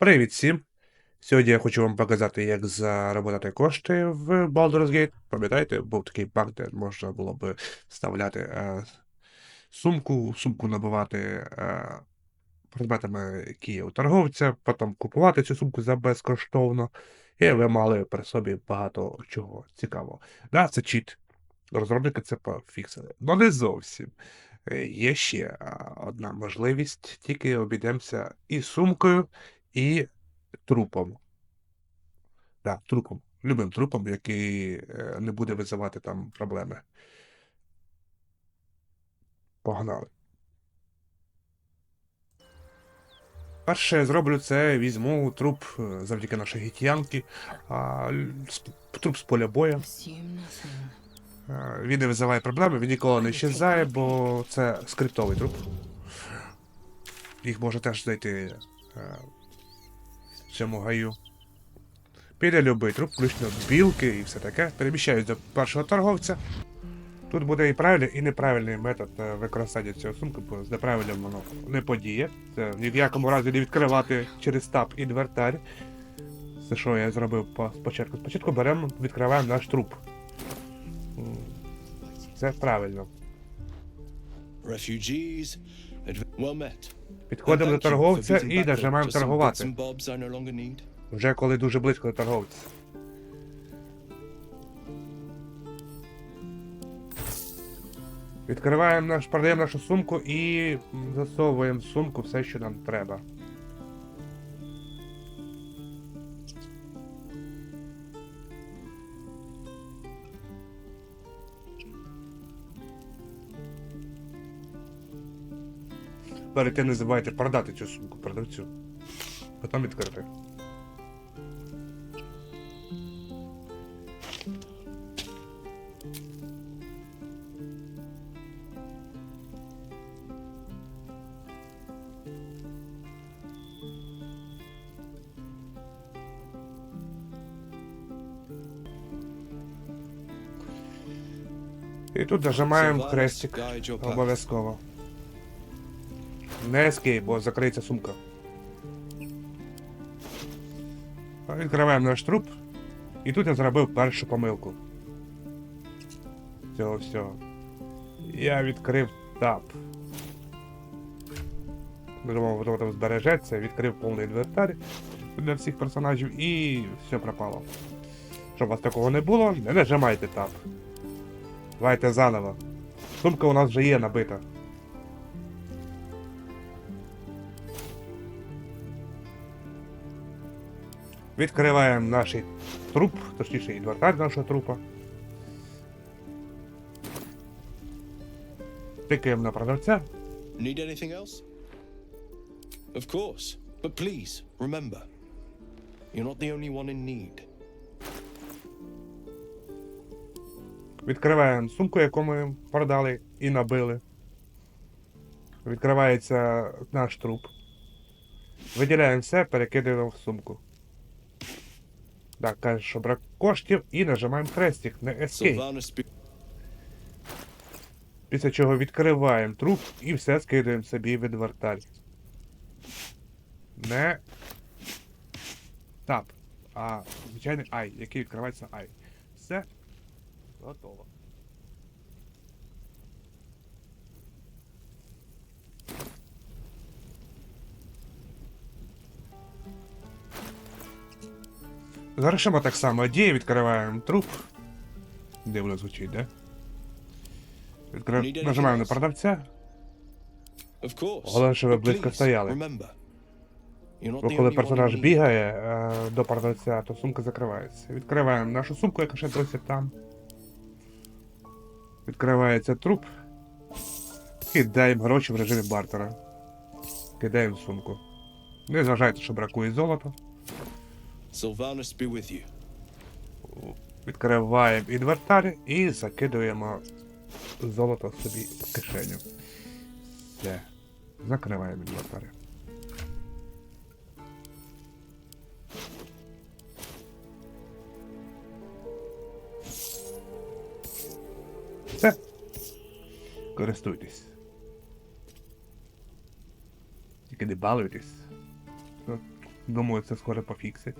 Привіт всім! Сьогодні я хочу вам показати, як заробляти кошти в Baldur's Gate. Пам'ятаєте, був такий баг, де можна було би вставляти е, сумку, сумку набивати е, предметами, які є у торговця, потім купувати цю сумку за безкоштовно, і ви мали при собі багато чого цікавого. Да, це чіт. Розробники це пофіксили. Ну не зовсім. Е, Є ще одна можливість, тільки обійдемося і сумкою, і трупом. Так, трупом. Любим трупом, який е, не буде визивати там проблеми. Погнали. Перше я зроблю це, візьму труп е, завдяки нашій гітянки, труп з поля бою. Е, Він не визиває проблеми, він ніколи не щезає, бо це скриптовий труп. Їх може теж знайти цьому гаю. Піде любий труп, включно білки і все таке. Переміщаюсь до першого торговця. Тут буде і правильний, і неправильний метод е, використання цього сумки, бо з неправильним воно не подіє. Це ні в якому разі не відкривати через таб інвертар. Це що я зробив по- спочатку? Спочатку беремо, відкриваємо наш труп. Це правильно. Refugees. Підходимо до торговця і нажимаємо торгувати. Вже коли дуже близько до торговця. Відкриваємо наш, продаємо нашу сумку і засовуємо в сумку все, що нам треба. Перед тим не забувайте продати цю сумку продавцю. Потім відкрити. І тут нажимаємо path. обов'язково. Не escape, бо закриється сумка. Відкриваємо наш труп. І тут я зробив першу помилку. Цього всього. Я відкрив тап. Думав, воно там збережеться, відкрив повний інвентар для всіх персонажів і все пропало. Щоб у вас такого не було, не нажимайте тап. Давайте заново. Сумка у нас вже є набита. Відкриваємо наш труп, точніше інвентар нашого трупа. Тикаємо на продавця. Need anything else? Of course. But please, remember, you're not the only one in need. Відкриваємо сумку, яку ми продали і набили. Відкривається наш труп. Виділяємо все, перекидаємо в сумку. Так, каже, що брак коштів і нажимаємо хрестик на Escape. Після чого відкриваємо труп і все скидаємо собі в інвентар. Не тап, а звичайний ай, який відкривається ай. Все готово. Завершимо так само дії, відкриваємо труп. Дивно звучить, да? Відкрив... Нажимаємо на продавця. Головне, щоб ви близько стояли. Бо коли персонаж бігає е, до продавця, то сумка закривається. Відкриваємо нашу сумку, яка ще досі там. Відкривається труп. Кидаємо гроші в режимі бартера. Кидаємо сумку. Не зважайте, що бракує золота. Sylvanas be with you. Відкриваємо інвентар і закидуємо золото собі в кишеню. Все. Закриваємо інвентар. Все. Користуйтесь. Тільки не балуйтесь. Думаю, це скоро пофіксять.